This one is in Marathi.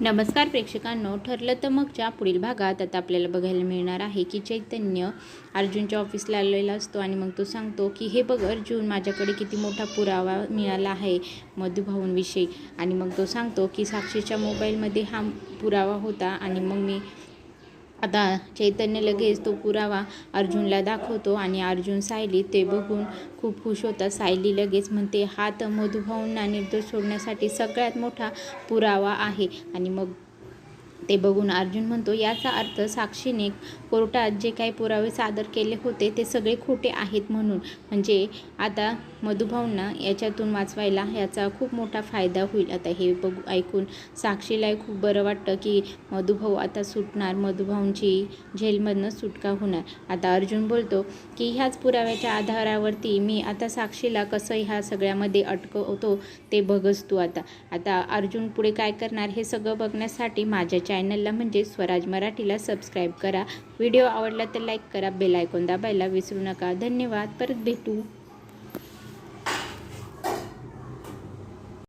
नमस्कार प्रेक्षकांनो ठरलं तर मगच्या पुढील भागात आता आपल्याला बघायला मिळणार आहे की चैतन्य अर्जुनच्या ऑफिसला आलेला असतो आणि मग तो सांगतो की हे बघ अर्जुन माझ्याकडे किती मोठा पुरावा मिळाला आहे मधुभाऊंविषयी आणि मग तो सांगतो की साक्षीच्या मोबाईलमध्ये हा पुरावा होता आणि मग मी आता चैतन्य लगेच तो पुरावा अर्जुनला दाखवतो आणि अर्जुन सायली ते बघून खूप खुश होतात. सायली लगेच म्हणते हा तर मधुभाऊंना निर्दोष सोडण्यासाठी सगळ्यात मोठा पुरावा आहे. आणि मग ते बघून अर्जुन म्हणतो याचा अर्थ साक्षीने कोर्टात जे काही पुरावे सादर केले होते ते सगळे खोटे आहेत म्हणून. म्हणजे आता मधुभाऊंना याच्यातून वाचवायला याचा खूप मोठा फायदा होईल. आता हे बघू ऐकून साक्षीलाही खूप बरं वाटतं की मधुभाऊ आता सुटणार मधुभाऊंची झेलमधनं सुटका होणार. आता अर्जुन बोलतो की ह्याच पुराव्याच्या आधारावरती मी आता साक्षीला कसं ह्या सगळ्यामध्ये अटकवतो ते बघच तू आता. आता अर्जुन पुढे काय करणार हे सगळं बघण्यासाठी माझ्याच्या चॅनलला म्हणजे स्वराज मराठीला सबस्क्राईब करा. व्हिडिओ आवडला तर लाईक करा बेल आयकॉन दाबायला विसरू नका. धन्यवाद. परत भेटू.